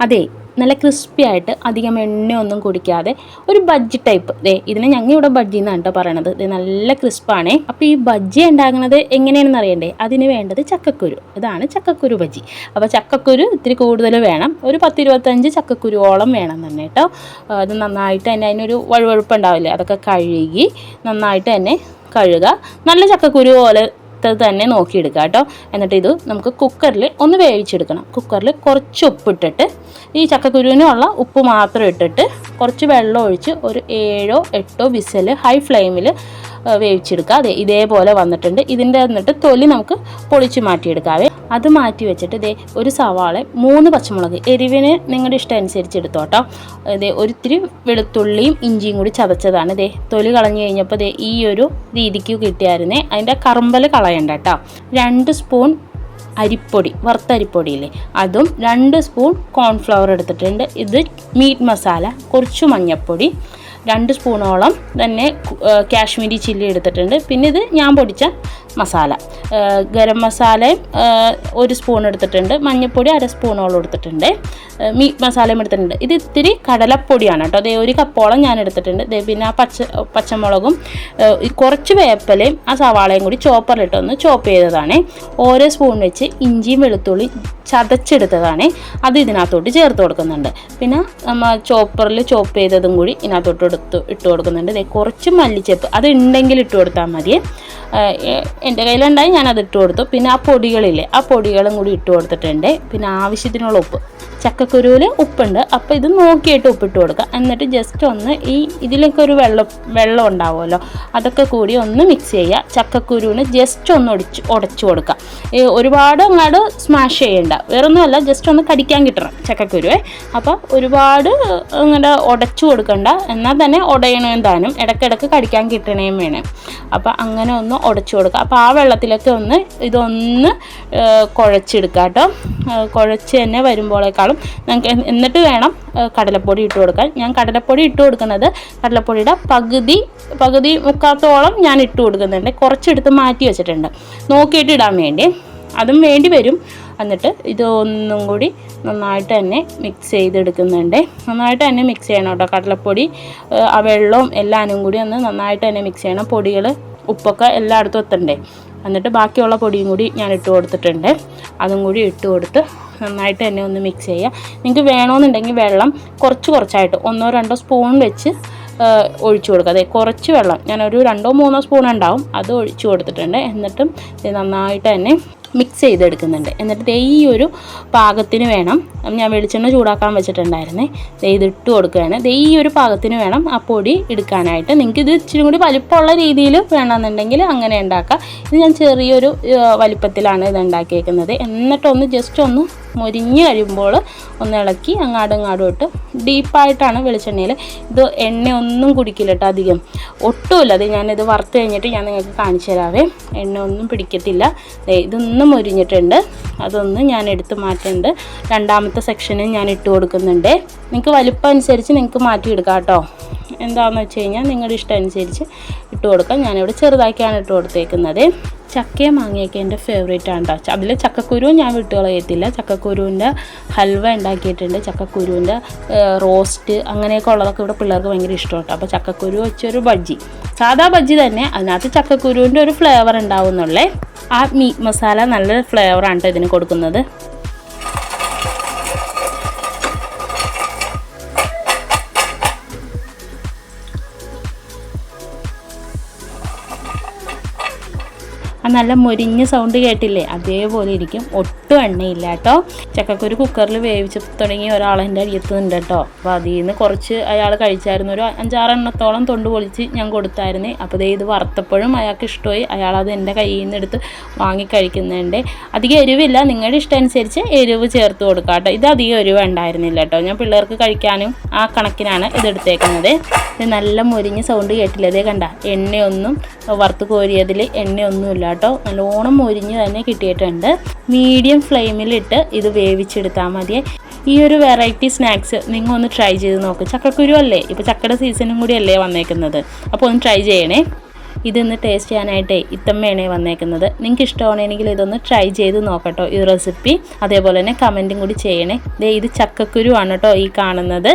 അതെ നല്ല ക്രിസ്പി ആയിട്ട് അധികം എണ്ണയൊന്നും കുടിക്കാതെ ഒരു ബജ്ജി ടൈപ്പ് ദേ ഇതിനെ ഞങ്ങൾ ഇവിടെ ബജ്ജി എന്നാണ് കേട്ടോ പറയണത്. ഇത് നല്ല ക്രിസ്പാണേ അപ്പോൾ ഈ ബജ്ജി ഉണ്ടാകുന്നത് എങ്ങനെയാണെന്ന് അറിയണ്ടേ? അതിന് വേണ്ടത് ചക്കക്കുരു. ഇതാണ് ചക്കക്കുരു ബജ്ജി. അപ്പോൾ ചക്കക്കുരു ഇത്തിരി കൂടുതൽ വേണം. ഒരു പത്ത് ഇരുപത്തഞ്ച് ചക്കക്കുരുവോളം വേണം തന്നെ കേട്ടോ. അത് നന്നായിട്ട് തന്നെ അതിനൊരു വഴുവഴുപ്പ് ഉണ്ടാവില്ലേ? അതൊക്കെ കഴുകി നന്നായിട്ട് തന്നെ കഴുകുക. നല്ല ചക്കക്കുരു പോലെ ത്തത് തന്നെ നോക്കിയെടുക്കുക കേട്ടോ. എന്നിട്ട് ഇത് നമുക്ക് കുക്കറിൽ ഒന്ന് വേവിച്ചെടുക്കണം. കുക്കറിൽ കുറച്ച് ഉപ്പിട്ടിട്ട് ഈ ചക്കക്കുരുവിനുള്ള ഉപ്പ് മാത്രം ഇട്ടിട്ട് കുറച്ച് വെള്ളം ഒഴിച്ച് ഒരു ഏഴോ എട്ടോ വിസൽ ഹൈ ഫ്ലെയിമിൽ വേവിച്ചെടുക്കുക. അതെ ഇതേപോലെ വന്നിട്ടുണ്ട്. ഇതിന്റെ എന്നിട്ട് തൊലി നമുക്ക് പൊളിച്ച് മാറ്റിയെടുക്കാവേ അത് മാറ്റി വെച്ചിട്ട് ഇതേ ഒരു സവാള മൂന്ന് പച്ചമുളക് എരിവിന് നിങ്ങളുടെ ഇഷ്ടം അനുസരിച്ച് എടുത്തോട്ടോ ഇതേ ഒരിത്തിരി വെളുത്തുള്ളിയും ഇഞ്ചിയും കൂടി ചതച്ചതാണ്. ഇതേ തൊലി കളഞ്ഞു കഴിഞ്ഞപ്പോൾ ഇതേ ഈ ഒരു രീതിക്ക് കിട്ടിയായിരുന്നേ. അതിന്റെ കറുമ്പൽ കളയണ്ട കേട്ടോ രണ്ട് സ്പൂൺ അരിപ്പൊടി വറുത്ത അരിപ്പൊടിയില്ലേ? അതും രണ്ട് സ്പൂൺ കോൺഫ്ലവർ എടുത്തിട്ടുണ്ട്. ഇത് മീറ്റ് മസാല കുറച്ച് മഞ്ഞൾപ്പൊടി രണ്ട് സ്പൂണോളം തന്നെ കാശ്മീരി ചില്ലി എടുത്തിട്ടുണ്ട്. പിന്നെ ഇത് ഞാൻ പൊടിച്ച മസാല. ഗരം മസാലയും ഒരു സ്പൂൺ എടുത്തിട്ടുണ്ട്. മഞ്ഞൾപ്പൊടി അര സ്പൂണോളം എടുത്തിട്ടുണ്ട്. മീറ്റ് മസാലയും എടുത്തിട്ടുണ്ട്. ഇത് ഇത്തിരി കടലപ്പൊടിയാണ് കേട്ടോ. അതേ ഒരു കപ്പോളം ഞാൻ എടുത്തിട്ടുണ്ട്. ഇതേ പിന്നെ ആ പച്ച പച്ചമുളകും കുറച്ച് വേപ്പലയും ആ സവാളയും കൂടി ചോപ്പറിലിട്ടൊന്ന് ചോപ്പ് ചെയ്തതാണ്. ഓരോ സ്പൂൺ വെച്ച് ഇഞ്ചിയും വെളുത്തുള്ളി ചതച്ചെടുത്തതാണ്. അത് ഇതിനകത്തോട്ട് ചേർത്ത് കൊടുക്കുന്നുണ്ട്. പിന്നെ നമ്മൾ ചോപ്പറിൽ ചോപ്പ് ചെയ്തതും കൂടി ഇതിനകത്തോട്ട് എടുത്ത് ഇട്ട് കൊടുക്കുന്നുണ്ട്. ദേ കുറച്ച് മല്ലിച്ചപ്പ് അത് ഉണ്ടെങ്കിൽ ഇട്ട് കൊടുത്താൽ മതി. എന്റെ കയ്യിലുണ്ടായി ഞാൻ അത് ഇട്ട് കൊടുത്തു. പിന്നെ ആ പൊടികളില്ലേ ആ പൊടികളും കൂടി ഇട്ട് കൊടുത്തിട്ടുണ്ട്. പിന്നെ ആവശ്യത്തിനുള്ള ഉപ്പ്. ചക്കക്കുരുവിൽ ഉപ്പുണ്ട്. അപ്പോൾ ഇത് നോക്കിയിട്ട് ഉപ്പിട്ട് കൊടുക്കുക. എന്നിട്ട് ജസ്റ്റ് ഒന്ന് ഈ ഇതിലൊക്കെ ഒരു വെള്ളം വെള്ളം ഉണ്ടാവുമല്ലോ അതൊക്കെ കൂടി ഒന്ന് മിക്സ് ചെയ്യുക. ചക്കക്കുരുവിന് ജസ്റ്റ് ഒന്ന് ഒടിച്ച് ഉടച്ചു കൊടുക്കുക. ഒരുപാട് അങ്ങോട്ട് സ്മാഷ് ചെയ്യണ്ട. വേറൊന്നുമല്ല ജസ്റ്റ് ഒന്ന് കടിക്കാൻ കിട്ടണം ചക്കക്കുരുവേ. അപ്പോൾ ഒരുപാട് അങ്ങോട്ട് ഉടച്ചു കൊടുക്കണ്ട. എന്നാൽ തന്നെ ഉടയണേം താനും ഇടയ്ക്കിടയ്ക്ക് കടിക്കാൻ കിട്ടണേം വേണം. അപ്പോൾ അങ്ങനെ ഒന്ന് ഉടച്ചു കൊടുക്കുക. അപ്പോൾ ആ വെള്ളത്തിലൊക്കെ ഒന്ന് ഇതൊന്ന് കുഴച്ചെടുക്കാം കേട്ടോ. കുഴച്ച് തന്നെ വരുമ്പോഴേക്കാളും നമുക്ക് എന്നിട്ട് വേണം കടലപ്പൊടി ഇട്ട് കൊടുക്കാൻ. ഞാൻ കടലപ്പൊടി ഇട്ട് കൊടുക്കുന്നത് കടലപ്പൊടിയുടെ പകുതി പകുതി മുക്കാത്തോളം ഞാൻ ഇട്ട് കൊടുക്കുന്നുണ്ട്. കുറച്ചെടുത്ത് മാറ്റി വെച്ചിട്ടുണ്ട്. നോക്കിയിട്ട് ഇടാൻ വേണ്ടി. അതും വേണ്ടി വരും. എന്നിട്ട് ഇതൊന്നും കൂടി നന്നായിട്ട് തന്നെ മിക്സ് ചെയ്തെടുക്കുന്നുണ്ട്. നന്നായിട്ട് തന്നെ മിക്സ് ചെയ്യണം കേട്ടോ. കടലപ്പൊടി ആ വെള്ളവും എല്ലാനും കൂടി ഒന്ന് നന്നായിട്ട് തന്നെ മിക്സ് ചെയ്യണം. പൊടികൾ ഉപ്പൊക്കെ എല്ലായിടത്തും എത്തണ്ടേ. എന്നിട്ട് ബാക്കിയുള്ള പൊടിയും കൂടി ഞാൻ ഇട്ട് കൊടുത്തിട്ടുണ്ട്. അതും കൂടി ഇട്ട് കൊടുത്ത് നന്നായിട്ട് തന്നെ ഒന്ന് മിക്സ് ചെയ്യുക. നിങ്ങൾക്ക് വേണമെന്നുണ്ടെങ്കിൽ വെള്ളം കുറച്ച് കുറച്ചായിട്ട് ഒന്നോ രണ്ടോ സ്പൂൺ വെച്ച് ഒഴിച്ചു കൊടുക്കുക. അതെ കുറച്ച് വെള്ളം. ഞാനൊരു രണ്ടോ മൂന്നോ സ്പൂൺ ഉണ്ടാവും. അത് ഒഴിച്ചു കൊടുത്തിട്ടുണ്ട്. എന്നിട്ടും ഇത് നന്നായിട്ട് തന്നെ മിക്സ് ചെയ്തെടുക്കുന്നുണ്ട്. എന്നിട്ട് ഈ ഒരു പാകത്തിന് വേണം. ഞാൻ വെളിച്ചെണ്ണ ചൂടാക്കാൻ വെച്ചിട്ടുണ്ടായിരുന്നേ. ഇത് ഇട്ട് കൊടുക്കുകയാണ്. ഈ ഒരു പാകത്തിന് വേണം ആ പൊടി എടുക്കാനായിട്ട്. നിങ്ങൾക്ക് ഇത് ഇച്ചിരി കൂടി വലിപ്പമുള്ള രീതിയിൽ വേണമെന്നുണ്ടെങ്കിൽ അങ്ങനെ ഉണ്ടാക്കാം. ഇത് ഞാൻ ചെറിയൊരു വലിപ്പത്തിലാണ് ഇത് ഉണ്ടാക്കിയേക്കുന്നത്. എന്നിട്ടൊന്ന് ജസ്റ്റ് ഒന്ന് മൊരിഞ്ഞ് കഴിയുമ്പോൾ ഒന്ന് ഇളക്കി അങ്ങാടും ഇങ്ങാടും ഇട്ട് ഡീപ്പായിട്ടാണ് വെളിച്ചെണ്ണയിൽ. ഇത് എണ്ണയൊന്നും കുടിക്കില്ല കേട്ടോ അധികം. ഒട്ടുമില്ല. അത് ഞാനിത് വറുത്ത് കഴിഞ്ഞിട്ട് ഞാൻ നിങ്ങൾക്ക് കാണിച്ചു തരാവേ. എണ്ണ ഒന്നും പിടിക്കത്തില്ല ഇതൊന്ന് മൊരിഞ്ഞിട്ടുണ്ട്. അതൊന്ന് ഞാൻ എടുത്ത് മാറ്റുന്നുണ്ട് രണ്ടാമത്തെ സെക്ഷനും ഞാൻ ഇട്ട് കൊടുക്കുന്നുണ്ട്. നിങ്ങൾക്ക് വലിപ്പം അനുസരിച്ച് നിങ്ങൾക്ക് മാറ്റിയെടുക്കാം കേട്ടോ. എന്താണെന്ന് വെച്ച് കഴിഞ്ഞാൽ നിങ്ങളുടെ ഇഷ്ടം അനുസരിച്ച് ഇട്ട് കൊടുക്കാം. ഞാനിവിടെ ചെറുതാക്കിയാണ് ഇട്ട് കൊടുത്തേക്കുന്നത്. ചക്കയും മാങ്ങയൊക്കെ എന്റെ ഫേവറേറ്റ് ആണ് കേട്ടോ അതിൽ ചക്കക്കുരുവും ഞാൻ വിട്ടുകളയത്തില്ല ചക്കക്കുരുവിന്റെ ഹൽവ ഉണ്ടാക്കിയിട്ടുണ്ട് ചക്കക്കുരുവിന്റെ റോസ്റ്റ് അങ്ങനെയൊക്കെ ഉള്ളതൊക്കെ ഇവിടെ പിള്ളേർക്ക് ഭയങ്കര ഇഷ്ടമാണ് കേട്ടോ അപ്പോൾ ചക്കക്കുരു വെച്ചൊരു ബജ്ജി. സാധാ ബജ്ജി തന്നെ. അതിനകത്ത് ചക്കക്കുരുവിന്റെ ഒരു ഫ്ലേവർ ഉണ്ടാവുന്നുള്ളേ ആ മീറ്റ് മസാല നല്ല ഫ്ലേവറാണ് കേട്ടോ ഇതിന് കൊടുക്കുന്നത്. ആ നല്ല മൊരിഞ്ഞ സൗണ്ട് കേട്ടില്ലേ? അതേപോലെ ഇരിക്കും. ഒട്ടും എണ്ണയില്ല കേട്ടോ. ചക്കക്കുരു കുക്കറിൽ വേവിച്ച് തുടങ്ങി ഒരാൾ എന്റെ അരിയത്തുന്നുണ്ട് കേട്ടോ. അപ്പോൾ അതിൽ നിന്ന് കുറച്ച് അയാൾ കഴിച്ചായിരുന്നു. ഒരു അഞ്ചാറെണ്ണത്തോളം തൊണ്ട് പൊളിച്ച് ഞാൻ കൊടുത്തായിരുന്നേ. അപ്പോൾ ഇത് വറുത്തപ്പോഴും അയാൾക്ക് ഇഷ്ടമായി. അയാൾ അത് എന്റെ കയ്യിൽ നിന്ന് എടുത്ത് വാങ്ങി കഴിക്കുന്നുണ്ട്. അധികം എരിവില്ല. നിങ്ങളുടെ ഇഷ്ടം അനുസരിച്ച് എരിവ് ചേർത്ത് കൊടുക്കാം കേട്ടോ. ഇത് അധികം എരിവ് ഉണ്ടായിരുന്നില്ല കേട്ടോ. ഞാൻ പിള്ളേർക്ക് കഴിക്കാനും ആ കണക്കിനാണ് ഇതെടുത്തേക്കുന്നത് ഇത് നല്ല മൊരിഞ്ഞ സൗണ്ട് കേട്ടില്ല? അതേ കണ്ട എണ്ണയൊന്നും വറുത്ത് കോരിയതിൽ എണ്ണയൊന്നും ഇല്ല കേട്ടോ നല്ലോണം മൊരിഞ്ഞ് തന്നെ കിട്ടിയിട്ടുണ്ട്. മീഡിയം ഫ്ലെയിമിലിട്ട് ഇത് വേവിച്ചെടുത്താൽ മതിയെ. ഈ ഒരു വെറൈറ്റി സ്നാക്സ് നിങ്ങൾ ഒന്ന് ട്രൈ ചെയ്ത് നോക്ക്. ചക്കക്കുരു അല്ലേ? ഇപ്പോൾ ചക്കയുടെ സീസണും കൂടി അല്ലേ വന്നേക്കുന്നത്. അപ്പോൾ ഒന്ന് ട്രൈ ചെയ്യണേ. ഇതൊന്ന് ടേസ്റ്റ് ചെയ്യാനായിട്ടേ ഇത്തമ്മയാണ് വന്നേക്കുന്നത്. നിങ്ങൾക്ക് ഇഷ്ടമാണെങ്കിൽ ഇതൊന്ന് ട്രൈ ചെയ്ത് നോക്കട്ടോ ഈ റെസിപ്പി അതേപോലെ തന്നെ കമന്റും കൂടി ചെയ്യണേ. ഇത് ചക്കക്കുരു ആണ് കേട്ടോ ഈ കാണുന്നത്.